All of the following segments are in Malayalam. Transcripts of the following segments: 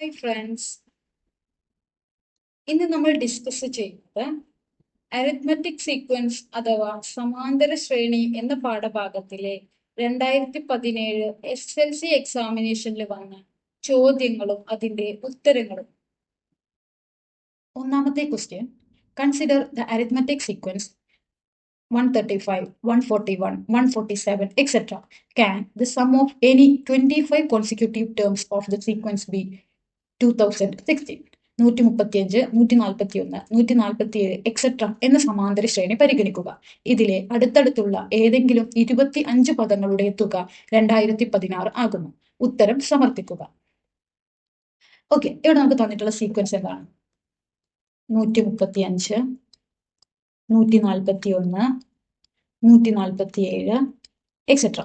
ഹായ് ഫ്രണ്ട്സ് ഇന്ന് നമ്മൾ ഡിസ്കസ് ചെയ്യുന്നത് അരിത്മെറ്റിക് സീക്വൻസ് അഥവാ സമാന്തര ശ്രേണി എന്ന പാഠഭാഗത്തിലെ രണ്ടായിരത്തി പതിനേഴ് എസ് എൽ സി എക്സാമിനേഷനിൽ വന്ന ചോദ്യങ്ങളും അതിന്റെ ഉത്തരങ്ങളും. ഒന്നാമത്തെ question consider the arithmetic sequence 135, 141, 147, etc. Can the sum of any 25 consecutive terms of the sequence be 2016? നൂറ്റി മുപ്പത്തിയഞ്ച് നൂറ്റി നാൽപ്പത്തി ഒന്ന് നൂറ്റി നാൽപ്പത്തി ഏഴ് എക്സെട്ര എന്ന സമാന്തര ശ്രേണി പരിഗണിക്കുക. ഇതിലെ അടുത്തടുത്തുള്ള ഏതെങ്കിലും ഇരുപത്തി അഞ്ച് പദങ്ങളുടെ തുക രണ്ടായിരത്തി പതിനാറ് ആകുന്നു. ഉത്തരം സമർപ്പിക്കുക ഓക്കെ ഇവിടെ നമുക്ക് തന്നിട്ടുള്ള സീക്വൻസ് എന്താണ്? നൂറ്റി മുപ്പത്തി അഞ്ച് നൂറ്റി നാൽപ്പത്തി ഒന്ന് നൂറ്റി നാൽപ്പത്തി ഏഴ് എക്സെട്ര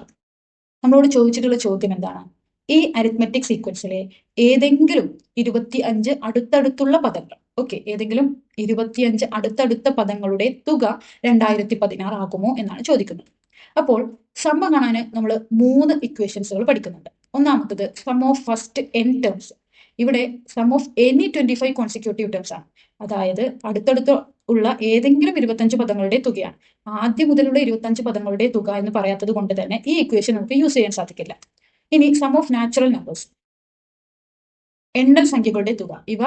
നമ്മളോട് ചോദിച്ചിട്ടുള്ള ചോദ്യം എന്താണ്? ഈ അരിത്മെറ്റിക് സീക്വൻസിലെ ഏതെങ്കിലും ഇരുപത്തി അഞ്ച് അടുത്തടുത്തുള്ള പദങ്ങൾ. ഓക്കെ ഏതെങ്കിലും ഇരുപത്തിയഞ്ച് അടുത്തടുത്ത പദങ്ങളുടെ തുക രണ്ടായിരത്തി പതിനാറ് ആകുമോ എന്നാണ് ചോദിക്കുന്നത്. അപ്പോൾ സമ്മ കാണാൻ നമ്മൾ മൂന്ന് ഇക്വേഷൻസുകൾ പഠിക്കുന്നുണ്ട്. ഒന്നാമത്തത് sum of first n terms ഇവിടെ sum of any twenty five consecutive terms ആണ്. അതായത് അടുത്തടുത്ത് ഉള്ള ഏതെങ്കിലും ഇരുപത്തഞ്ച് പദങ്ങളുടെ തുകയാണ്. ആദ്യം മുതലുള്ള ഇരുപത്തഞ്ച് പദങ്ങളുടെ തുക എന്ന് പറയാത്തത് കൊണ്ട് തന്നെ ഈ ഇക്വേഷൻ നമുക്ക് യൂസ് ചെയ്യാൻ സാധിക്കില്ല. ഇനി സം ഓഫ് നാച്ചുറൽ നമ്പേഴ്സ് എണ്ണൽ സംഖ്യകളുടെ തുക. ഇവ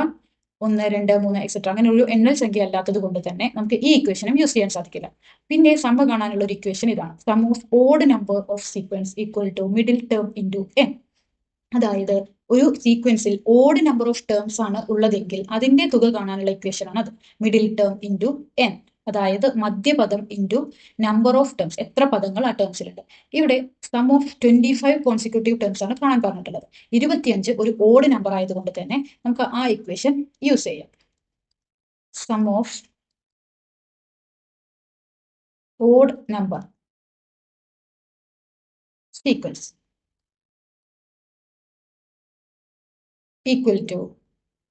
ഒന്ന് രണ്ട് മൂന്ന് എക്സെട്ര അങ്ങനെ ഒരു എണ്ണൽ സംഖ്യ അല്ലാത്തത് കൊണ്ട് തന്നെ നമുക്ക് ഈ ഇക്വേഷനും യൂസ് ചെയ്യാൻ സാധിക്കില്ല. പിന്നെ സമ്മ കാണാനുള്ള ഒരു ഇക്വേഷൻ ഇതാണ്. Sum of odd number of sequence equal to middle term into n അതായത് ഒരു സീക്വൻസിൽ ഓഡ് നമ്പർ ഓഫ് ടേംസ് ആണ് ഉള്ളതെങ്കിൽ അതിന്റെ തുക കാണാനുള്ള ഇക്വേഷൻ ആണ് അത്. Middle term into N അതായത് മധ്യപദം ഇന്റു നമ്പർ ഓഫ് ടേംസ് എത്ര പദങ്ങൾ ആ ടേംസിലുണ്ട് ഇവിടെ sum of twenty five consecutive terms ആണ് കാണാൻ പറഞ്ഞിട്ടുള്ളത്. ഇരുപത്തിയഞ്ച് ഒരു ഓഡ് നമ്പർ ആയതുകൊണ്ട് തന്നെ നമുക്ക് ആ ഇക്വേഷൻ യൂസ് ചെയ്യാം. Sum of odd number sequence equal to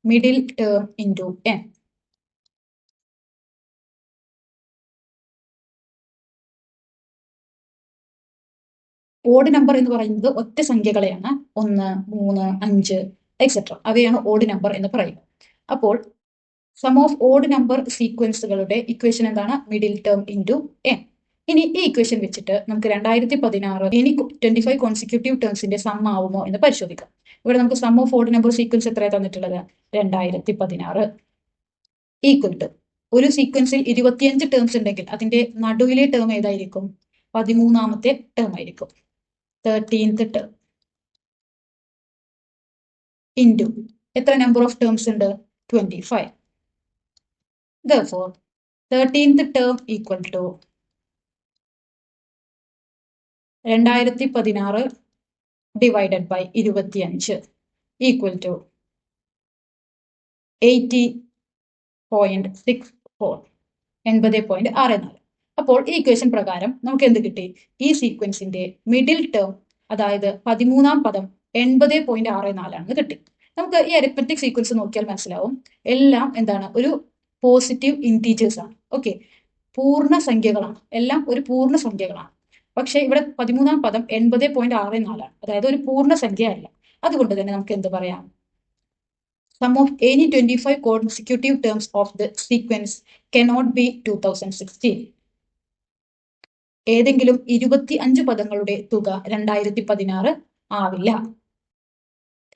middle term into n. Odd number എന്ന് പറയുന്നത് ഒറ്റ സംഖ്യകളെയാണ്. ഒന്ന് മൂന്ന് അഞ്ച് എക്സെട്ര അവയാണ് ഓഡ് നമ്പർ എന്ന് പറയുന്നത്. അപ്പോൾ സം ഓഫ് ഓഡ് നമ്പർ സീക്വൻസുകളുടെ ഇക്വേഷൻ എന്താണ്? മിഡിൽ ടേം ഇന്റു എൻ ഇനി ഈ ഇക്വേഷൻ വെച്ചിട്ട് നമുക്ക് രണ്ടായിരത്തി പതിനാറ് ഇനി ട്വന്റി ഫൈവ് കോൺസിക്യൂട്ടീവ് ടേംസിന്റെ സം ആവുമോ എന്ന് പരിശോധിക്കാം. ഇവിടെ നമുക്ക് sum of odd number sequence എത്രയാണ് തന്നിട്ടുള്ളത്? രണ്ടായിരത്തി പതിനാറ് ഈക്വൽ ടു ഒരു സീക്വൻസിൽ ഇരുപത്തിയഞ്ച് ടേംസ് ഉണ്ടെങ്കിൽ അതിന്റെ നടുവിലെ ടേം ഏതായിരിക്കും? പതിമൂന്നാമത്തെ ടേം ആയിരിക്കും. തേർട്ടീൻത്ത് ടേം ഇന്റു എത്ര നമ്പർ ഓഫ് ടേംസ് ഉണ്ട്? ട്വന്റി ഫൈവ് ദോർ തേർട്ടീൻത്ത് ടേം ഈക്വൽ ടു രണ്ടായിരത്തി പതിനാറ് ഡിവൈഡഡ് ബൈ ഇരുപത്തിയഞ്ച് equal to eighty point six four എൺപത് പോയിന്റ് ആറ് നാല്. അപ്പോൾ ഈ ഇക്വേഷൻ പ്രകാരം നമുക്ക് എന്ത് കിട്ടി? ഈ സീക്വൻസിന്റെ മിഡിൽ ടേം അതായത് പതിമൂന്നാം പദം എൺപത് പോയിന്റ് ആറ് നാലാണെന്ന് കിട്ടി. നമുക്ക് ഈ അരിത്മെറ്റിക് സീക്വൻസ് നോക്കിയാൽ മനസ്സിലാവും. എല്ലാം എന്താണ്? ഒരു പോസിറ്റീവ് ഇന്റീജേഴ്സ് ആണ്. ഓക്കെ പൂർണ സംഖ്യകളാണ്. എല്ലാം ഒരു പൂർണ സംഖ്യകളാണ്. പക്ഷേ ഇവിടെ പതിമൂന്നാം പദം എൺപത് പോയിന്റ് ആറ് നാലാണ്. അതായത് ഒരു പൂർണ സംഖ്യ അല്ല. അതുകൊണ്ട് തന്നെ നമുക്ക് എന്ത് പറയാം? Sum of any twenty five consecutive terms of the sequence cannot be two thousand sixteen ഏതെങ്കിലും ഇരുപത്തി അഞ്ച് പദങ്ങളുടെ തുക രണ്ടായിരത്തി പതിനാറ് ആവില്ല.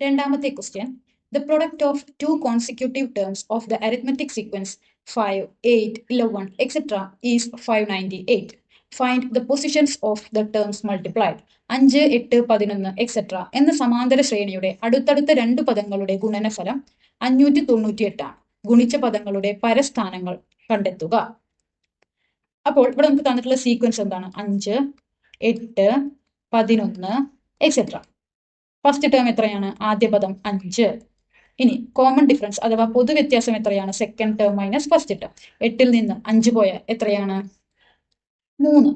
രണ്ടാമത്തെ question the product of two consecutive terms of the arithmetic sequence five eight eleven etcetera is five ninety eight find the positions of the terms multiplied അഞ്ച് എട്ട് പതിനൊന്ന് എക്സെട്ര എന്ന സമാന്തര ശ്രേണിയുടെ അടുത്തടുത്ത രണ്ട് പദങ്ങളുടെ ഗുണനഫലം അഞ്ഞൂറ്റി തൊണ്ണൂറ്റി എട്ടാണ് ഗുണിച്ച പദങ്ങളുടെ പരസ്ഥാനങ്ങൾ കണ്ടെത്തുക. അപ്പോൾ ഇവിടെ നമുക്ക് തന്നിട്ടുള്ള സീക്വൻസ് എന്താണ്? അഞ്ച് എട്ട് പതിനൊന്ന് എക്സെട്ര ഫസ്റ്റ് ടേം എത്രയാണ്? ആദ്യ പദം അഞ്ച്. ഇനി കോമൺ ഡിഫറൻസ് അഥവാ പൊതു വ്യത്യാസം എത്രയാണ്? Second term minus first term എട്ടിൽ നിന്ന് അഞ്ച് പോയ എത്രയാണ്? മൂന്ന്.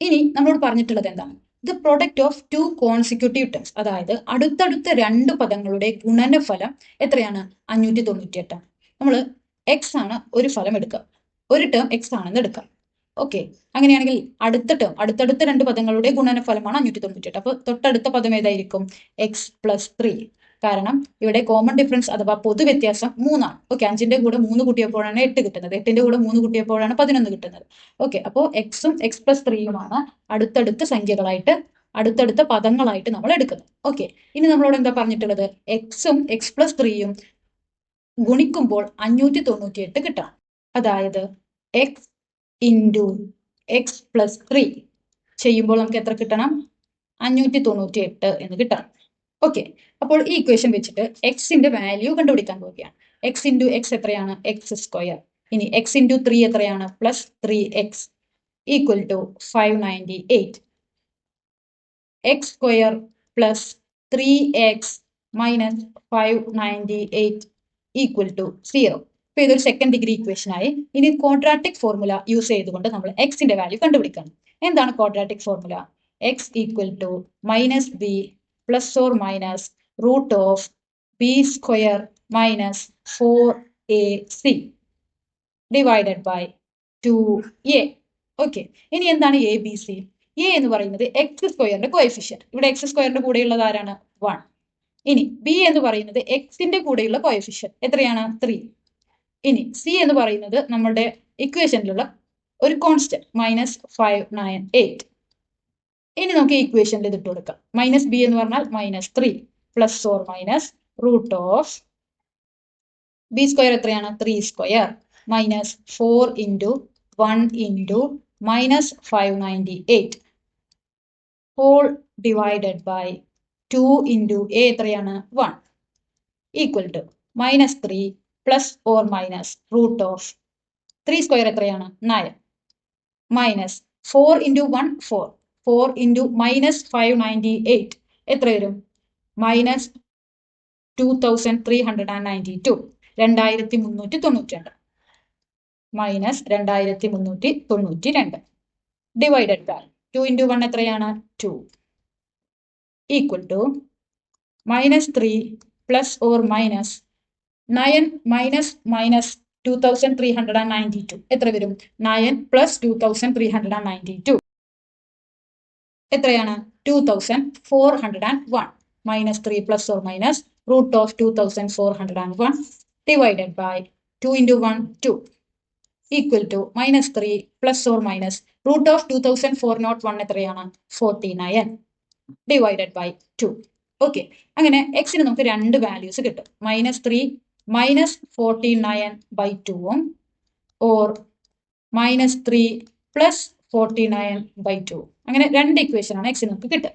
ഇനി നമ്മളോട് പറഞ്ഞിട്ടുള്ളത് എന്താണ്? The product of two consecutive terms അതായത് അടുത്തടുത്ത രണ്ട് പദങ്ങളുടെ ഗുണനഫലം എത്രയാണ്? അഞ്ഞൂറ്റി തൊണ്ണൂറ്റി എട്ടാണ് നമ്മൾ എക്സ് ആണ് ഒരു ഫലം എടുക്കുക. ഒരു ടേം എക്സ് ആണെന്ന് എടുക്കാം. ഓക്കെ അങ്ങനെയാണെങ്കിൽ അടുത്ത ടേം അടുത്തടുത്ത രണ്ട് പദങ്ങളുടെ ഗുണനഫലമാണ് അഞ്ഞൂറ്റി തൊണ്ണൂറ്റി എട്ട് അപ്പോൾ തൊട്ടടുത്ത പദം ഏതായിരിക്കും? എക്സ് പ്ലസ് ത്രീ കാരണം ഇവിടെ കോമൺ ഡിഫറൻസ് അഥവാ പൊതു വ്യത്യാസം മൂന്നാണ്. ഓക്കെ അഞ്ചിന്റെ കൂടെ മൂന്ന് കൂട്ടിയപ്പോഴാണ് എട്ട് കിട്ടുന്നത്. എട്ടിന്റെ കൂടെ മൂന്ന് കൂട്ടിയപ്പോഴാണ് പതിനൊന്ന് കിട്ടുന്നത്. ഓക്കെ അപ്പോൾ എക്സും എക്സ് പ്ലസ് ത്രീയുമാണ് അടുത്തടുത്ത സംഖ്യകളായിട്ട് അടുത്തടുത്ത പദങ്ങളായിട്ട് നമ്മൾ എടുക്കുന്നത്. ഓക്കെ ഇനി നമ്മളോട് എന്താ പറഞ്ഞിട്ടുള്ളത്? എക്സും എക്സ് പ്ലസ് ത്രീയും ഗുണിക്കുമ്പോൾ അഞ്ഞൂറ്റി തൊണ്ണൂറ്റി എട്ട് കിട്ടണം അതായത് x into x plus three ചെയ്യുമ്പോൾ നമുക്ക് എത്ര കിട്ടണം? അഞ്ഞൂറ്റി തൊണ്ണൂറ്റി എട്ട് എന്ന് കിട്ടണം. ഓക്കെ അപ്പോൾ ഈ ഇക്വേഷൻ വെച്ചിട്ട് എക്സിന്റെ വാല്യൂ കണ്ടുപിടിക്കാൻ പോവുകയാണ്. എക്സ് ഇന്റു എക്സ് എത്രയാണ്? എക്സ് സ്ക്വയർ ഇനി എക്സ് ഇന്റു ത്രീ എത്രയാണ്? Plus three x equal to five ninety eight x square plus three x minus five ninety eight equal to zero ഇപ്പൊ ഇതൊരു സെക്കൻഡ് ഡിഗ്രി ഇക്വേഷൻ ആയി. ഇനി ക്വാഡ്രാറ്റിക് ഫോർമുല യൂസ് ചെയ്തുകൊണ്ട് നമ്മൾ എക്സിന്റെ വാല്യൂ കണ്ടുപിടിക്കണം. എന്താണ് quadratic formula x equal to minus b plus or minus root of b square minus four a c divided by two a okay ഇനി എന്താണ് എ ബി സി എ എന്ന് പറയുന്നത് എക്സ് സ്ക്വയറിന്റെ കോഎഫിഷ്യൻ ഇവിടെ എക്സ് സ്ക്വയറിന്റെ കൂടെയുള്ളത് ആരാണ്? വൺ ഇനി ബി എന്ന് പറയുന്നത് എക്സിന്റെ കൂടെയുള്ള കോയഫിഷ്യൻ എത്രയാണ്? ത്രീ ഇനി സി എന്ന് പറയുന്നത് നമ്മുടെ ഇക്വേഷനിലുള്ള ഒരു constant minus five nine eight ഇനി നമുക്ക് ഇക്വേഷനിൽ ഇതിട്ട് കൊടുക്കാം. മൈനസ് ബി എന്ന് പറഞ്ഞാൽ minus three plus or minus root of b square എത്രയാണ്? Three square minus four into one into minus five ninety eight whole divided by two into a എത്രയാണ്? One equal to minus three plus or minus root of three square എത്രയാണ്? Nine minus four into one four four into minus five ninety eight എത്ര വരും? Minus two thousand three hundred and ninety two രണ്ടായിരത്തി മുന്നൂറ്റി തൊണ്ണൂറ്റി രണ്ട് മൈനസ് രണ്ടായിരത്തി മുന്നൂറ്റി തൊണ്ണൂറ്റി രണ്ട് divided by two into one എത്രയാണ്? Two equal to minus three plus or minus nine minus minus two thousand three hundred and ninety two എത്ര വരും? Nine plus two thousand three hundred and ninety two എത്രയാണ് two thousand four hundred and one minus three plus or minus root of two thousand four hundred and one divided by two into one two equal to minus three plus or minus root of two thousand four not one എത്രയാണ്? Forty nine divided by two okay അങ്ങനെ എക്സിന് നമുക്ക് രണ്ട് വാല്യൂസ് കിട്ടും. Minus three minus forty nine by ടുവും or minus three plus forty nine by two അങ്ങനെ രണ്ട് ഇക്വേഷൻ ആണ് എക്സ് നമുക്ക് കിട്ടുക.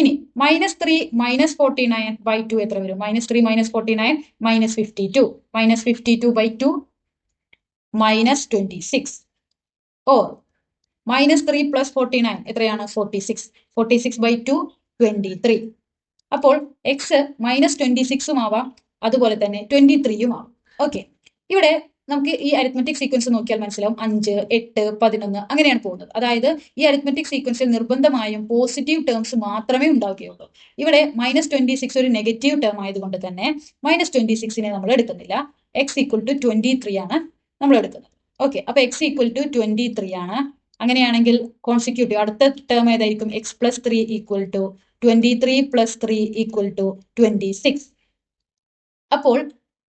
ഇനി minus three minus forty nine by two എത്ര വരും? Minus three minus forty nine minus fifty two minus fifty two by two minus twenty six or minus three plus forty nine എത്രയാണ്? Forty six forty six by two twenty three അപ്പോൾ എക്സ് മൈനസ് ട്വന്റി സിക്സും ആവാം. അതുപോലെ തന്നെ ട്വന്റി ത്രീയും ആവും ഓക്കെ ഇവിടെ നമുക്ക് ഈ അരിത്മെറ്റിക് സീക്വൻസ് നോക്കിയാൽ മനസ്സിലാവും. അഞ്ച് എട്ട് പതിനൊന്ന് അങ്ങനെയാണ് പോകുന്നത്. അതായത് ഈ അരിത്മെറ്റിക് സീക്വൻസിൽ നിർബന്ധമായും പോസിറ്റീവ് ടേംസ് മാത്രമേ ഉണ്ടാവുകയുള്ളൂ. ഇവിടെ മൈനസ് ട്വന്റി സിക്സ് ഒരു നെഗറ്റീവ് ടേം ആയതുകൊണ്ട് തന്നെ മൈനസ് ട്വന്റി സിക്സിനെ നമ്മൾ എടുക്കുന്നില്ല. X equal to twenty three ആണ് നമ്മൾ എടുക്കുന്നത്. ഓക്കെ അപ്പൊ x equal to twenty three ആണ്. അങ്ങനെയാണെങ്കിൽ കോൺസിക്യൂട്ടീവ് അടുത്ത ടേം ഏതായിരിക്കും? X plus three equal to twenty three plus three equal to twenty six അപ്പോൾ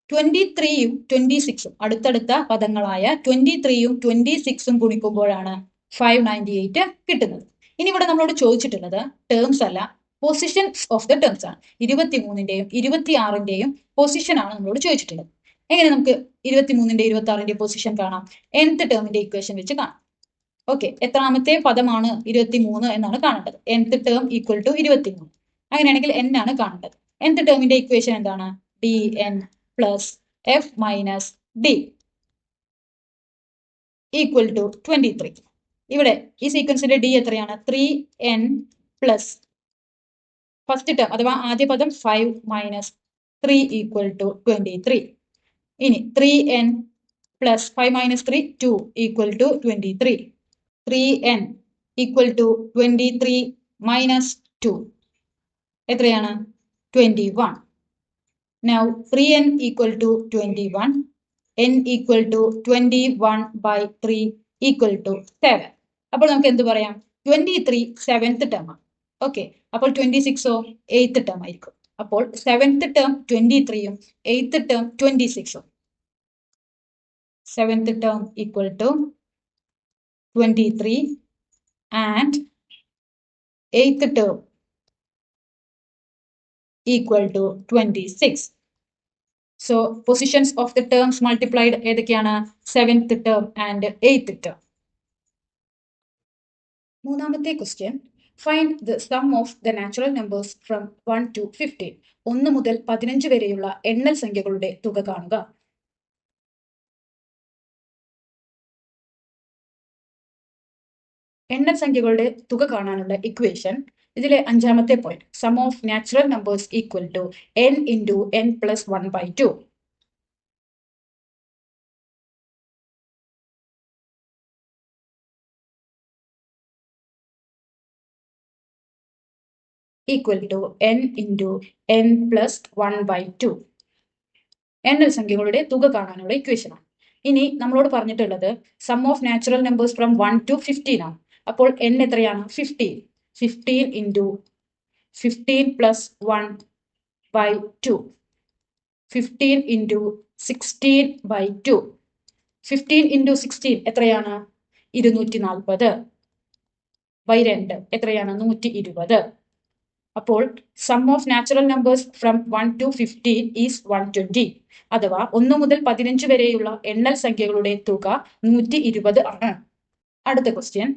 ട്വന്റി ത്രീയും ട്വന്റി സിക്സും അടുത്തടുത്ത പദങ്ങളായ ട്വന്റി ത്രീയും ട്വന്റി സിക്സും ഗുണിക്കുമ്പോഴാണ് ഫൈവ് നയന്റി എയ്റ്റ് കിട്ടുന്നത്. ഇനി ഇവിടെ നമ്മളോട് ചോദിച്ചിട്ടുള്ളത് ടേംസ് അല്ല പൊസിഷൻസ് ഓഫ് ദ ടേംസ് ആണ്. ഇരുപത്തി മൂന്നിന്റെയും ഇരുപത്തി ആറിന്റെയും പൊസിഷൻ ആണ് നമ്മളോട് ചോദിച്ചിട്ടുള്ളത്. എങ്ങനെ നമുക്ക് ഇരുപത്തി മൂന്നിന്റെ ഇരുപത്തി ആറിന്റെ പൊസിഷൻ കാണാം? nth ടേമിന്റെ ഇക്വേഷൻ വെച്ച് കാണാം. ഓക്കെ എത്രാമത്തെ പദമാണ് ഇരുപത്തി മൂന്ന് എന്നാണ് കാണേണ്ടത്. nth ടേം ഈക്വൽ ടു ഇരുപത്തി മൂന്ന് അങ്ങനെയാണെങ്കിൽ n ആണ് കാണേണ്ടത്. nth ടേമിന്റെ ഇക്വേഷൻ എന്താണ്? D n plus f minus d equal to twenty three ഇവിടെ ഈ സീക്വൻസിന്റെ ഡി എത്രയാണ്? Three n plus first term അഥവാ ആദ്യ പദം five minus three equal to twenty three ഇനി three n plus five minus three two equal to twenty three three n equal to twenty three minus two എത്രയാണ്? Twenty one equal to twenty one n equal to twenty one by three equal to seven അപ്പോൾ നമുക്ക് എന്ത് പറയാം? ട്വന്റി ത്രീ സെവൻത്ത് ടേം ആണ് ഓക്കെ അപ്പോൾ ട്വന്റി സിക്സോ എയ്ത്ത് ടേം ആയിരിക്കും. അപ്പോൾ സെവൻത്ത് ടേം ട്വന്റി ത്രീയും എയ്ത്ത് ടേം ട്വന്റി സിക്സും seventh term equal to twenty three and eighth term equal to twenty six so positions of the terms multiplied ഏതൊക്കെയാണ്? Seventh term and eighth term മൂന്നാമത്തെ question find the sum of the natural numbers from one to fifteen ഒന്ന് മുതൽ പതിനഞ്ച് വരെയുള്ള എണ്ണൽ സംഖ്യകളുടെ തുക കാണുക. എണ്ണൽ സംഖ്യകളുടെ തുക കാണാനുള്ള ഇക്വേഷൻ ഇതിലെ അഞ്ചാമത്തെ point sum of natural numbers equal to n into n plus one by two equal to n into n plus one by two എണ്ണൽ സംഖ്യകളുടെ തുക കാണാനുള്ള ഇക്വേഷനാണ് ഇനി നമ്മളോട് പറഞ്ഞിട്ടുള്ളത് sum of natural numbers from one to fifteen ആണ്. അപ്പോൾ എൻ എത്രയാണ്? Fifteen fifteen into fifteen plus one by two fifteen into sixteen by two fifteen into sixteen എത്രയാണ്? ഇരുന്നൂറ്റി നാൽപ്പത് ബൈ രണ്ട് എത്രയാണ്? നൂറ്റി ഇരുപത് അപ്പോൾ sum of natural numbers from one to fifteen is one twenty അഥവാ ഒന്ന് മുതൽ പതിനഞ്ച് വരെയുള്ള എണ്ണൽ സംഖ്യകളുടെ തുക നൂറ്റി ഇരുപത് ആണ്. അടുത്ത question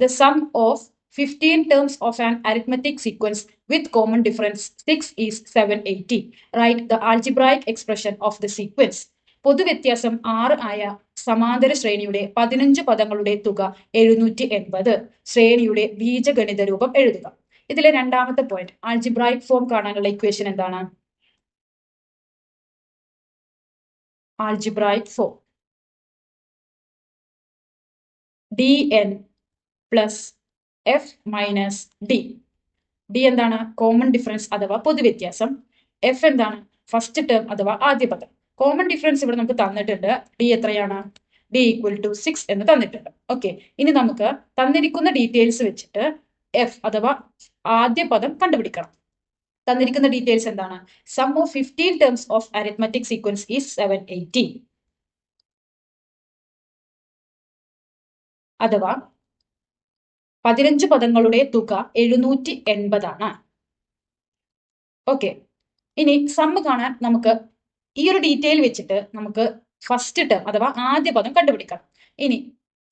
the sum of fifteen terms of an arithmetic sequence with common difference six is seven eighty right the algebraic expression of the sequence പൊതുവ്യത്യാസം ആറ് ആയ സമാന്തര ശ്രേണിയുടെ പതിനഞ്ച് പദങ്ങളുടെ തുക എഴുന്നൂറ്റി എൺപത്. ശ്രേണിയുടെ ബീജഗണിത രൂപം എഴുതുക. ഇതിലെ രണ്ടാമത്തെ പോയിന്റ് ആൾജിബ്രായിക് ഫോം കാണാനുള്ള ഇക്വേഷൻ എന്താണ്? Algebraic form d n plus f minus d d എന്താണ്? കോമൺ ഡിഫറൻസ് അഥവാ പൊതുവ്യത്യാസം എഫ് എന്താണ്? ഫസ്റ്റ് ടേം അഥവാ ആദ്യ പദം. കോമൺ ഡിഫറൻസ് ഇവിടെ നമുക്ക് തന്നിട്ടുണ്ട്. ഡി എത്രയാണ്? ഡി ഈക്വൽ ടു സിക്സ് എന്ന് തന്നിട്ടുണ്ട്. ഓക്കെ ഇനി നമുക്ക് തന്നിരിക്കുന്ന ഡീറ്റെയിൽസ് വെച്ചിട്ട് എഫ് അഥവാ ആദ്യ പദം കണ്ടുപിടിക്കണം. തന്നിരിക്കുന്ന ഡീറ്റെയിൽസ് എന്താണ്? Sum of fifteen terms of arithmetic sequence is seven eighteen അഥവാ പതിനഞ്ച് പദങ്ങളുടെ തുക എഴുന്നൂറ്റി എൺപതാണ്. ഓക്കെ ഇനി സമ്മ് കാണാൻ നമുക്ക് ഈ ഒരു ഡീറ്റെയിൽ വെച്ചിട്ട് നമുക്ക് ഫസ്റ്റ് ടേം അഥവാ ആദ്യ പദം കണ്ടുപിടിക്കാം. ഇനി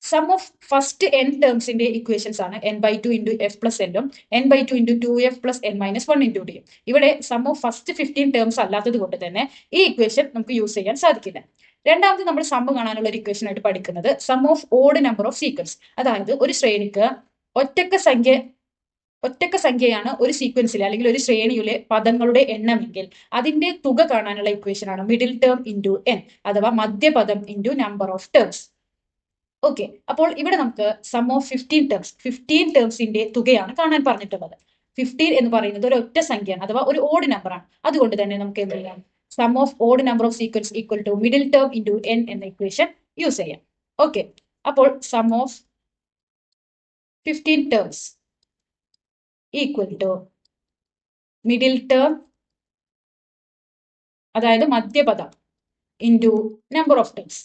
സം ഓഫ് ഫസ്റ്റ് എൻ ടേംസിന്റെ ഇക്വേഷൻസ് ആണ് n by two into f plus എന്നും n by two into two f plus n minus one into ഡിയും ഇവിടെ sum of first fifteen terms അല്ലാത്തത് കൊണ്ട് തന്നെ ഈ ഇക്വേഷൻ നമുക്ക് യൂസ് ചെയ്യാൻ സാധിക്കില്ല. രണ്ടാമത് നമ്മൾ സമ്മ് കാണാനുള്ള ഒരു ഇക്വേഷൻ ആയിട്ട് പഠിക്കുന്നത് sum of odd number of sequence അതായത് ഒരു ശ്രേണിക്ക് ഒറ്റക്ക സംഖ്യ ഒറ്റക്ക സംഖ്യയാണ് ഒരു സീക്വൻസിലെ അല്ലെങ്കിൽ ഒരു ശ്രേണിയിലെ പദങ്ങളുടെ എണ്ണമെങ്കിൽ അതിന്റെ തുക കാണാനുള്ള ഇക്വേഷൻ ആണ് മിഡിൽ ടേം ഇന്റു എൻ അഥവാ മധ്യപദം into number of terms okay അപ്പോൾ ഇവിടെ നമുക്ക് sum of fifteen terms fifteen ടേംസിന്റെ തുകയാണ് കാണാൻ പറഞ്ഞിട്ടുള്ളത്. ഫിഫ്റ്റീൻ എന്ന് പറയുന്നത് ഒരു ഒറ്റ സംഖ്യയാണ് അഥവാ ഒരു ഓഡ് നമ്പർ ആണ്. അതുകൊണ്ട് തന്നെ നമുക്ക് എന്ത് ചെയ്യാം? Sum of odd number of sequence equal to middle term into n എന്ന ഇക്വേഷൻ യൂസ് ചെയ്യാം. ഓക്കെ അപ്പോൾ sum of fifteen terms equal to middle term അതായത് മധ്യപദം ഇന്റു നമ്പർ ഓഫ് ടേംസ്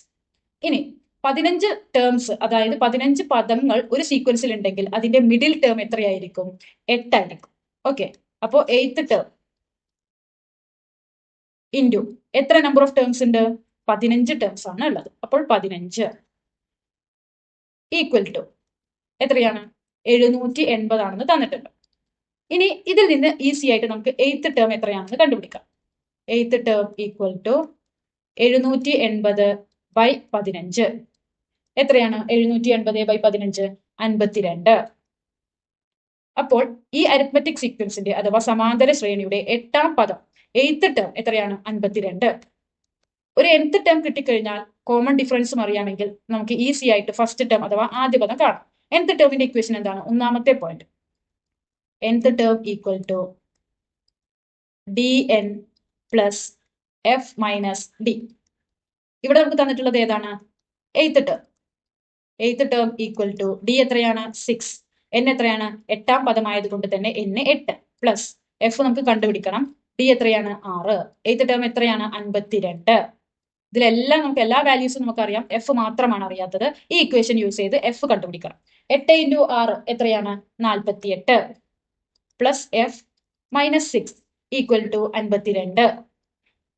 ഇനി പതിനഞ്ച് ടേംസ് അതായത് പതിനഞ്ച് പദങ്ങൾ ഒരു സീക്വൻസിൽ ഉണ്ടെങ്കിൽ അതിന്റെ മിഡിൽ ടേം എത്രയായിരിക്കും? എട്ടായിരിക്കും ഓക്കെ അപ്പോൾ എയ്ത്ത് ടേം ഇന്റു എത്ര നമ്പർ ഓഫ് ടേംസ് ഉണ്ട്? പതിനഞ്ച് ടേംസ് ആണ് ഉള്ളത്. അപ്പോൾ പതിനഞ്ച് ഈക്വൽ ടു എത്രയാണ്? എഴുന്നൂറ്റി എൺപതാണെന്ന് തന്നിട്ടുണ്ട്. ഇനി ഇതിൽ നിന്ന് ഈസി ആയിട്ട് നമുക്ക് എയ്ത്ത് ടേം എത്രയാണെന്ന് കണ്ടുപിടിക്കാം. എയ്ത്ത് ടേം ഈക്വൽ ടു എഴുന്നൂറ്റി എൺപത് ബൈ പതിനഞ്ച്. എത്രയാണ്? എഴുന്നൂറ്റി എൺപത് ബൈ പതിനഞ്ച് അൻപത്തിരണ്ട്. അപ്പോൾ ഈ അരിത്മെറ്റിക് സീക്വൻസിന്റെ അഥവാ സമാന്തര ശ്രേണിയുടെ എട്ടാം പദം എയ്ത്ത് ടേം എത്രയാണ്? അൻപത്തിരണ്ട്. ഒരു എൻത്ത് ടേം കിട്ടിക്കഴിഞ്ഞാൽ കോമൺ ഡിഫറൻസും അറിയാമെങ്കിൽ നമുക്ക് ഈസി ആയിട്ട് ഫസ്റ്റ് ടേം അഥവാ ആദ്യ പദം കാണാം. Nth ടേമിന്റെ ഇക്വേഷൻ എന്താണ്? ഒന്നാമത്തെ point nth term equal to d n plus f minus d ഇവിടെ നമുക്ക് തന്നിട്ടുള്ളത് ഏതാണ്? Eighth term eighth term equal to d എത്രയാണ്? സിക്സ് എൻ എത്രയാണ്? എട്ടാം പദമായത് കൊണ്ട് തന്നെ എൻ എട്ട് പ്ലസ് എഫ് നമുക്ക് കണ്ടുപിടിക്കണം. ഡി എത്രയാണ്? ആറ്. എയ്ത്ത് ടേം എത്രയാണ്? അൻപത്തിരണ്ട്. ഇതിലെല്ലാം നമുക്ക് എല്ലാ വാല്യൂസും നമുക്കറിയാം. എഫ് മാത്രമാണ് അറിയാത്തത്. ഈ ഇക്വേഷൻ യൂസ് ചെയ്ത് എഫ് കണ്ടുപിടിക്കണം. എട്ട് ഇന്റു ആറ് എത്രയാണ്? നാൽപ്പത്തി എട്ട് plus f minus six equal to അൻപത്തിരണ്ട്.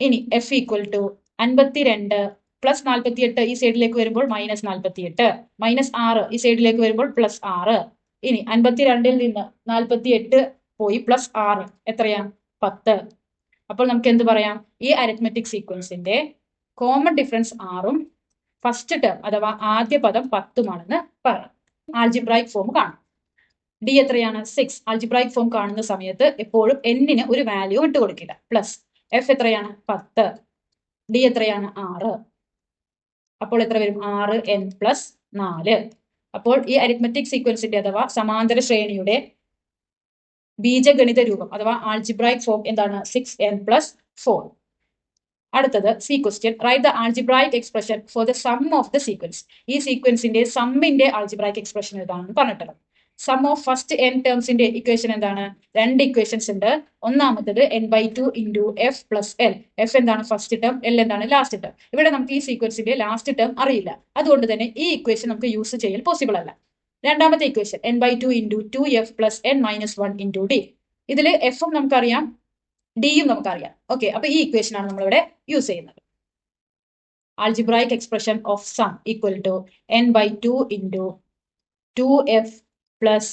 ഇനി എഫ് ഈക്വൽ ടു അൻപത്തിരണ്ട് പ്ലസ് നാൽപ്പത്തിയെട്ട് ഈ സൈഡിലേക്ക് വരുമ്പോൾ മൈനസ് നാൽപ്പത്തിയെട്ട് മൈനസ് ആറ് ഈ സൈഡിലേക്ക് വരുമ്പോൾ പ്ലസ് ആറ്. ഇനി അൻപത്തിരണ്ടിൽ നിന്ന് നാൽപ്പത്തി എട്ട് പോയി പ്ലസ് ആറ്. എത്രയാ? പത്ത്. അപ്പോൾ നമുക്ക് എന്ത് പറയാം? ഈ അരിത്മെറ്റിക് സീക്വൻസിന്റെ കോമൺ ഡിഫറൻസ് ആറും ഫസ്റ്റ് ടേം അഥവാ ആദ്യ പദം പത്തുമാണെന്ന് പറയാം. ആൾജിബ്രൈക് ഫോം കാണും. ഡി എത്രയാണ്? സിക്സ് ആൾജിബ്രൈക് ഫോം കാണുന്ന സമയത്ത് എപ്പോഴും എന്നിന് ഒരു വാല്യൂ ഇട്ട് കൊടുക്കില്ല. പ്ലസ് എഫ് എത്രയാണ്? പത്ത്. ഡി എത്രയാണ്? ആറ്. അപ്പോൾ എത്ര വരും? ആറ് എൻ പ്ലസ് നാല്. അപ്പോൾ ഈ അരിത്മെറ്റിക് സീക്വൻസിന്റെ അഥവാ സമാന്തര ശ്രേണിയുടെ ബീജഗണിത രൂപം അഥവാ ആൾജിബ്രൈക് ഫോം എന്താണ്? സിക്സ് എൻ പ്ലസ് ഫോർ അടുത്തത് c question write the algebraic expression for the sum of the sequence ഈ സീക്വൻസിന്റെ സമ്മിന്റെ ആൾജിബ്രായിക് എക്സ്പ്രഷൻ ഏതാണെന്ന് പറഞ്ഞിട്ടുള്ളത് സം ഓഫ് ഫസ്റ്റ് എൻ ടേംസിന്റെ ഇക്വേഷൻ എന്താണ്? രണ്ട് ഇക്വേഷൻസ് ഉണ്ട്. ഒന്നാമത്തത് n by two into f plus l f എന്താണ് ഫസ്റ്റ് ടേം എൽ എന്താണ് ലാസ്റ്റ് ടേം ഇവിടെ നമുക്ക് ഈ സീക്വൻസിന്റെ ലാസ്റ്റ് ടേം അറിയില്ല. അതുകൊണ്ട് തന്നെ ഈ ഇക്വേഷൻ നമുക്ക് യൂസ് ചെയ്യൽ പോസിബിൾ അല്ല. രണ്ടാമത്തെ equation n by two into two f plus n minus one into d ഇതിൽ എഫും നമുക്കറിയാം. ഡിയും നമുക്കറിയാം. ഓക്കെ അപ്പൊ ഈ ഇക്വേഷൻ ആണ് നമ്മളിവിടെ യൂസ് ചെയ്യുന്നത്. Algebraic expression of sum equal to n by two into two f plus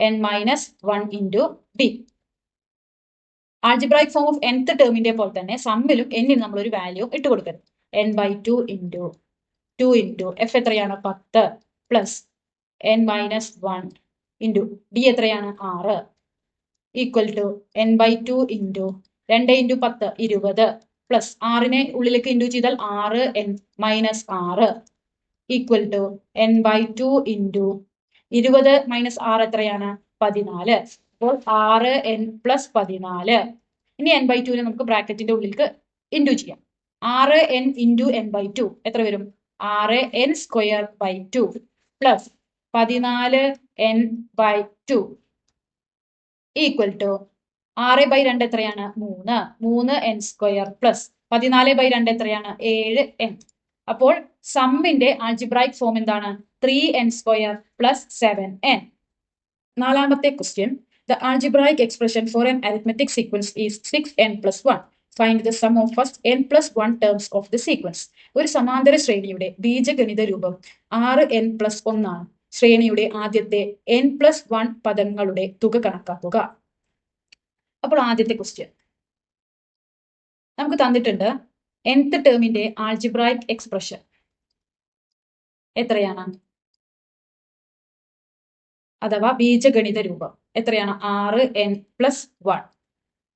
n minus one into d algebraic form of nth ടേമിന്റെ പോലെ തന്നെ സമ്മിലും എന്നിന് ഒരു വാല്യൂ ഇട്ട് കൊടുക്കരുത്. N by two into two into f എത്രയാണ്? പത്ത് plus n minus one into d എത്രയാണ്? ആറ്. Equal to n by two into രണ്ട് ഇന്റു പത്ത് ഇരുപത്. പ്ലസ് ആറിനെ ഉള്ളിലേക്ക് ഇന്റു ചെയ്താൽ ആറ് എൻ മൈനസ് ആറ്. Equal to n by two into ഇരുപത് മൈനസ് ആറ് എത്രയാണ്? പതിനാല്. അപ്പോൾ ആറ് എൻ പ്ലസ് പതിനാല്. ഇനി എൻ ബൈ ടുവിനെ നമുക്ക് ബ്രാക്കറ്റിന്റെ ഉള്ളിലേക്ക് ഇന്റു ചെയ്യാം. ആറ് n into n by two എത്ര വരും? ആറ് n square by two plus പതിനാല് n by two equal to ആറ് ബൈ രണ്ട് എത്രയാണ്? മൂന്ന്. മൂന്ന് എൻ സ്ക്വയർ പ്ലസ് പതിനാല് ബൈ രണ്ട് എത്രയാണ്? ഏഴ് എൻ അപ്പോൾ സമ്മിന്റെ ആൾജിബ്രൈക് ഫോം എന്താണ്? Three n square plus seven n നാലാമത്തെ question the algebraic expression for an arithmetic sequence is six n plus one find the sum of first n plus one terms of the sequence ഒരു സമാന്തര ശ്രേണിയുടെ ബീജഗണിത രൂപം ആറ് എൻ പ്ലസ് ഒന്നാണ് ശ്രേണിയുടെ ആദ്യത്തെ എൻ പ്ലസ് വൺ പദങ്ങളുടെ തുക കണക്കാക്കുക. അപ്പോൾ ആദ്യത്തെ ക്വസ്റ്റ്യൻ നമുക്ക് തന്നിട്ടുണ്ട് എൻത്ത് ടേമിന്റെ ആൾജിബ്രായിക് എക്സ്പ്രഷൻ എത്രയാണ്? അഥവാ ബീജഗണിത രൂപം. എത്രയാണ്? ആറ് n plus one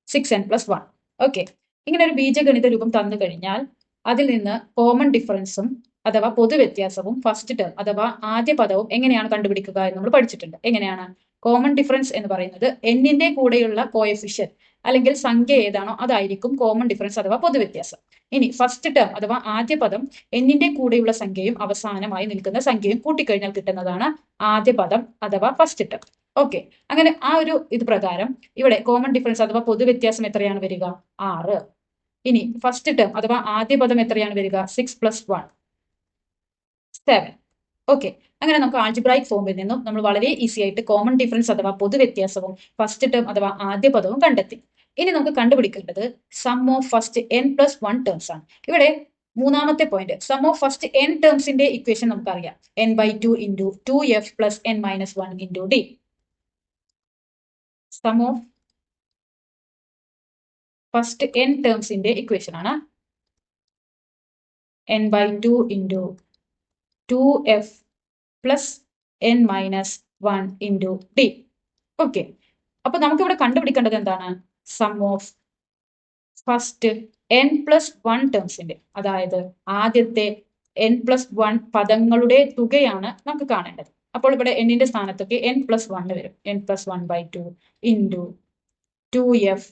six n plus one okay ഇങ്ങനെ ഒരു ബീജഗണിത രൂപം തന്നു കഴിഞ്ഞാൽ അതിൽ നിന്ന് കോമൺ ഡിഫറൻസും അഥവാ പൊതുവ്യത്യാസവും ഫസ്റ്റ് ടേം അഥവാ ആദ്യ പദവും എങ്ങനെയാണ് കണ്ടുപിടിക്കുക എന്ന് നമ്മൾ പഠിച്ചിട്ടുണ്ട്. എങ്ങനെയാണ്? കോമൺ ഡിഫറൻസ് എന്ന് പറയുന്നത് എന്നിന്റെ കൂടെയുള്ള കോയഫിഷ്യൻ അല്ലെങ്കിൽ സംഖ്യ ഏതാണോ അതായിരിക്കും കോമൺ ഡിഫറൻസ് അഥവാ പൊതുവ്യത്യാസം. ഇനി ഫസ്റ്റ് ടേം അഥവാ ആദ്യ പദം എന്നിന്റെ കൂടെയുള്ള സംഖ്യയും അവസാനമായി നിൽക്കുന്ന സംഖ്യയും കൂട്ടിക്കഴിഞ്ഞാൽ കിട്ടുന്നതാണ് ആദ്യ പദം അഥവാ ഫസ്റ്റ് ടേം ഓക്കെ അങ്ങനെ ആ ഒരു ഇത് പ്രകാരം ഇവിടെ കോമൺ ഡിഫറൻസ് അഥവാ പൊതുവ്യത്യാസം എത്രയാണ് വരിക? ആറ്. ഇനി ഫസ്റ്റ് ടേം അഥവാ ആദ്യ പദം എത്രയാണ് വരിക? Six plus one seven okay അങ്ങനെ നമുക്ക് ആൾജിബ്രായിക് ഫോമിൽ നിന്നും നമ്മൾ വളരെ ഈസി ആയിട്ട് കോമൺ ഡിഫറൻസ് അഥവാ പൊതുവ്യത്യാസവും ഫസ്റ്റ് ടേം അഥവാ ആദ്യ പദവും കണ്ടെത്തി. ഇനി നമുക്ക് കണ്ടുപിടിക്കേണ്ടത് sum of first n plus one terms ആണ്. ഇവിടെ മൂന്നാമത്തെ point sum of first n ടേംസിന്റെ equation നമുക്കറിയാം. N by two into two f plus n minus one into d sum of first n ടേംസിന്റെ equation ആണ്. N by two into two f plus n minus one into d okay അപ്പൊ നമുക്കിവിടെ കണ്ടുപിടിക്കേണ്ടത് എന്താണ്? Sum of first n plus one ടേംസിന്റെ അതായത് ആദ്യത്തെ എൻ പ്ലസ് വൺ പദങ്ങളുടെ തുകയാണ് നമുക്ക് കാണേണ്ടത്. അപ്പോൾ ഇവിടെ എന്നിന്റെ സ്ഥാനത്തൊക്കെ എൻ പ്ലസ് വൺ വരും. N plus one by two into two f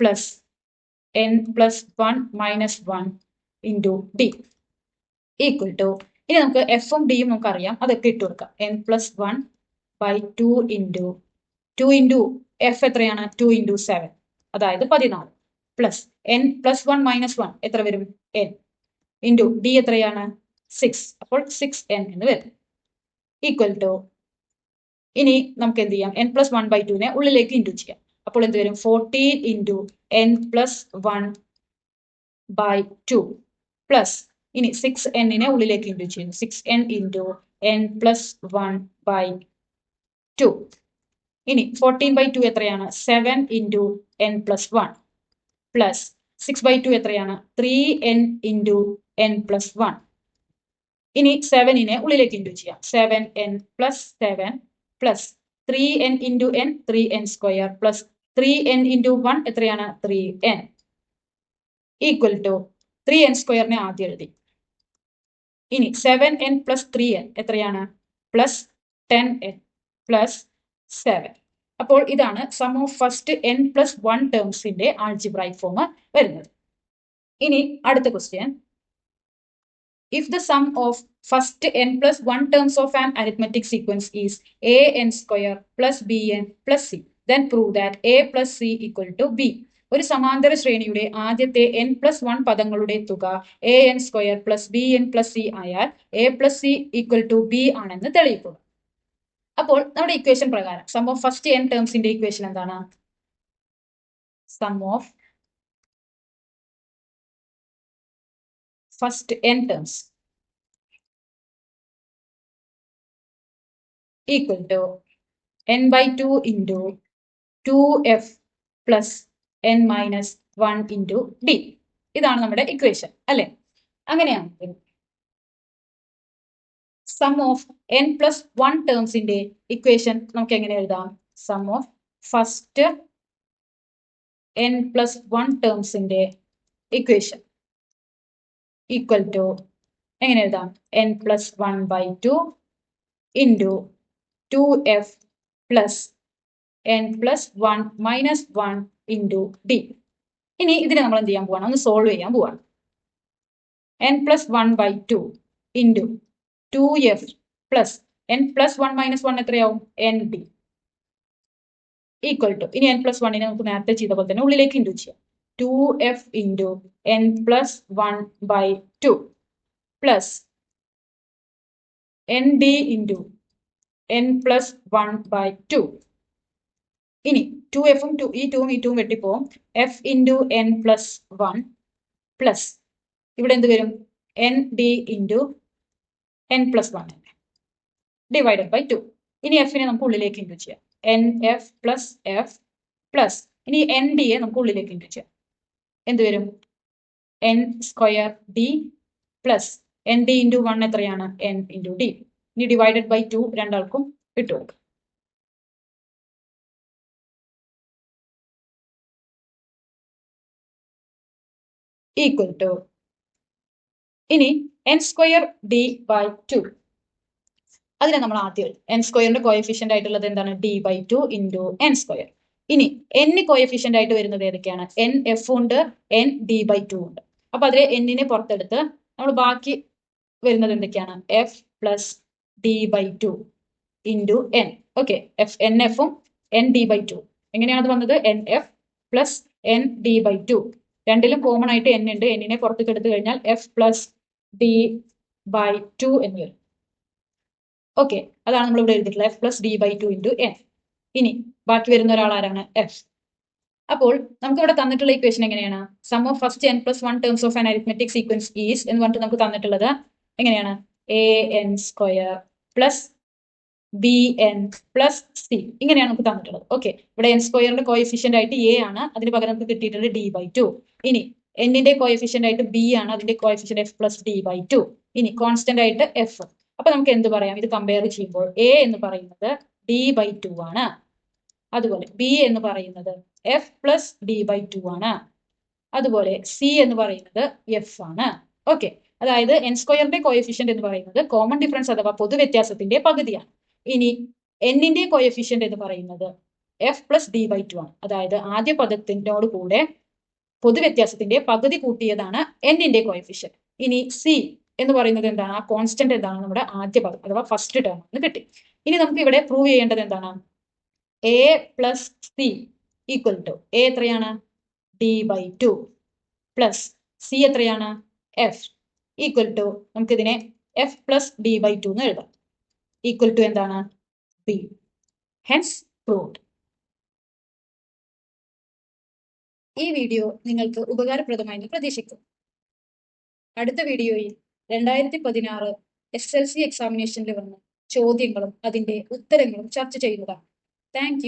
plus n plus one minus one into d equal to ഇനി നമുക്ക് എഫും ഡിയും നമുക്ക് അറിയാം അതൊക്കെ ഇട്ട് കൊടുക്കാം. N plus one by two into two into f എത്രയാണ്? ടു ഇന്റു സെവൻ അതായത് പതിനാല്. Plus n plus one minus one എത്ര വരും? എൻ ഇന്റു ഡി എത്രയാണ്? സിക്സ് അപ്പോൾ സിക്സ് എൻ എന്ന് വരും. ഈക്വൽ ടു ഇനി നമുക്ക് എന്ത് ചെയ്യാം? എൻ പ്ലസ് വൺ ബൈ ടുവിനെ ഉള്ളിലേക്ക് ഇന്റു ചെയ്യാം. അപ്പോൾ എന്ത് വരും? Fourteen into n plus one by two plus ഇനി സിക്സ് എന്നിനെ ഉള്ളിലേക്ക് ഇന്റു ചെയ്യുന്നു. Six n into n plus one by two ഇനി ഫോർട്ടീൻ ബൈ ടു എത്രയാണ്? Seven into n plus one plus six by two എത്രയാണ്? Three n into n plus one ഇനി സെവനിനെ ഉള്ളിലേക്ക് ഇന്റു ചെയ്യാം. Seven n plus seven plus three n into n three n square plus three n into one എത്രയാണ്? Three n equal to three n സ്ക്വയറിനെ ആദ്യം എഴുതി. ഇനി seven n plus three n എത്രയാണ് plus ten n plus seven അപ്പോൾ ഇതാണ് sum of first n plus one ടേംസിന്റെ algebraic form വരുന്നത് ഇനി അടുത്ത question if the sum of first n plus 1 terms of an arithmetic sequence is a n square plus b n plus c then prove that a plus c equal to b ഒരു സമാന്തര ശ്രേണിയുടെ ആദ്യത്തെ എൻ പ്ലസ് വൺ പദങ്ങളുടെ തുക a n square plus b n plus c ആയാൽ a plus c equal to b ആണെന്ന് തെളിയിക്കുക അപ്പോൾ നമ്മുടെ ഇക്വേഷൻ പ്രകാരം സം ഓഫ് ഫസ്റ്റ് എൻ ടേംസിന്റെ ഇക്വേഷൻ എന്താണ്? Sum of first n terms equal to n by two 2 into 2f plus n minus 1 into d. ഇതാണ് നമ്മുടെ ഇക്വേഷൻ അല്ലെ? അങ്ങനെയാണെങ്കിൽ sum of n plus one ടേംസിന്റെ equation നമുക്ക് എങ്ങനെ എഴുതാം? Sum of first n plus one ടേംസിന്റെ equation equal to എങ്ങനെ എഴുതാം? N plus one by two into two f plus n plus one minus one into d ഇനി ഇതിനെ നമ്മൾ എന്ത് ചെയ്യാൻ പോവാണ്? ഒന്ന് സോൾവ് ചെയ്യാൻ പോവാണ്. N plus one by two into two f plus n plus one minus one എത്രയാവും? എൻ ഡി ഈക്വൽ ടു ഇനി എൻ പ്ലസ് വണ്ണിനെ നമുക്ക് നേരത്തെ ചെയ്ത പോലെ തന്നെ ഉള്ളിലേക്ക് ഇന്റു ചെയ്യാം. Two f into n plus one by two plus n d into n plus one by two ഇനി ടു എഫും ടു ഈ ടൂവും ഈ ടൂവും വെട്ടിപ്പോവും. F into n plus one plus ഇവിടെ എന്ത് വരും? N d into n plus one divided by two ഇനി എഫിനെ നമുക്ക് ഉള്ളിലേക്ക് ഇന്റു ചെയ്യാം. N f plus f plus ഇനി എൻ ഡിയെ നമുക്ക് ഉള്ളിലേക്ക് ഇന്റു ചെയ്യാം. എന്ത് വരും? N square d plus n d into one എത്രയാണ്? എൻ ഇന്റു ഡി ഇനി ഡിവൈഡഡ് ബൈ ടു രണ്ടാൾക്കും ഇട്ടു കൊടുക്കും. ഈക്വൽ ടു ഇനി n square d by two അതിനെ നമ്മൾ ആദ്യം എൻ സ്ക്വയറിന്റെ കോയഫിഷ്യന്റ് ആയിട്ടുള്ളത് എന്താണ്? D by two into n square ഇനി എന്ന് കോയഫിഷ്യന്റ് ആയിട്ട് വരുന്നത് ഏതൊക്കെയാണ്? എൻ എഫ് ഉണ്ട് എൻ ഡി ബൈ ടു ഉണ്ട്. അപ്പൊ അതിലെ എന്നിനെ പുറത്തെടുത്ത് നമ്മൾ ബാക്കി വരുന്നത് എന്തൊക്കെയാണ്? F plus d by two into n okay f n എഫും എൻ ഡി ബൈ ടു എങ്ങനെയാണ് അത് വന്നത്? N f plus n d by two രണ്ടിലും കോമൺ ആയിട്ട് എൻ ഉണ്ട്. എന്നിനെ പുറത്തേക്ക് എടുത്തു കഴിഞ്ഞാൽ f plus d by two എന്ന് വരും. ഓക്കെ അതാണ് നമ്മൾ ഇവിടെ എഴുതിയിട്ടുള്ളത് f plus d by two into n ഇനി ബാക്കി വരുന്ന ഒരാൾ ആരാണ്? എഫ് അപ്പോൾ നമുക്ക് ഇവിടെ തന്നിട്ടുള്ള ഇക്വേഷൻ എങ്ങനെയാണ്? Sum of first n plus one terms of an arithmetic sequence is എന്ന് പറഞ്ഞിട്ട് നമുക്ക് തന്നിട്ടുള്ളത് എങ്ങനെയാണ്? A n square plus b n plus c ഇങ്ങനെയാണ് നമുക്ക് തന്നിട്ടുള്ളത്. ഓക്കെ ഇവിടെ എൻ സ്ക്വയറിന്റെ കോയഫിഷ്യന്റ് ആയിട്ട് എ ആണ്. അതിന് പകരം നമുക്ക് കിട്ടിയിട്ടുണ്ട് ഡി ബൈ ടു ഇനി എന്നിന്റെ കോയഫിഷ്യന്റ് ആയിട്ട് ബി ആണ്. അതിന്റെ coefficient f plus d by two ഇനി കോൺസ്റ്റന്റ് ആയിട്ട് എഫ് അപ്പൊ നമുക്ക് എന്ത് പറയാം? ഇത് കമ്പയർ ചെയ്യുമ്പോൾ എ എന്ന് പറയുന്നത് ഡി ബൈ ടു ആണ്. അതുപോലെ ബി എന്ന് പറയുന്നത് f plus d by two ആണ്. അതുപോലെ സി എന്ന് പറയുന്നത് എഫ് ആണ്. ഓക്കെ അതായത് എൻ സ്ക്വയറിന്റെ കോയഫിഷ്യന്റ് എന്ന് പറയുന്നത് കോമൺ ഡിഫറൻസ് അഥവാ പൊതുവ്യത്യാസത്തിന്റെ പകുതിയാണ്. ഇനി എന്നിന്റെ കോയഫിഷ്യന്റ് എന്ന് പറയുന്നത് F plus D by two ആണ്. അതായത് ആദ്യ പദത്തിനോട് കൂടെ പൊതുവ്യത്യാസത്തിന്റെ പകുതി കൂട്ടിയതാണ് എന്നിന്റെ കോയഫിഷ്യന്റ് ഇനി സി എന്ന് പറയുന്നത് എന്താണ്? ആ കോൺസ്റ്റന്റ് എന്താണ് നമ്മുടെ ആദ്യ പദം അഥവാ ഫസ്റ്റ് ടേം എന്ന് കിട്ടി. ഇനി നമുക്ക് ഇവിടെ പ്രൂവ് ചെയ്യേണ്ടത് എന്താണ്? A plus c equal to a എത്രയാണ്? D by two plus c എത്രയാണ്? എഫ് ഈക്വൽ ടു നമുക്കിതിനെ f plus d by two എന്ന് എഴുതാം. ഈക്വൽ ടു എന്താണ്? ബി ഹെൻസ് പ്രൂവ്ഡ് ഈ വീഡിയോ നിങ്ങൾക്ക് ഉപകാരപ്രദമായി പ്രതീക്ഷിക്കും അടുത്ത വീഡിയോയിൽ രണ്ടായിരത്തി പതിനാറ് എസ് എൽ സി എക്സാമിനേഷനിൽ വന്ന ചോദ്യങ്ങളും അതിന്റെ ഉത്തരങ്ങളും ചർച്ച ചെയ്യുന്നതാണ്. താങ്ക്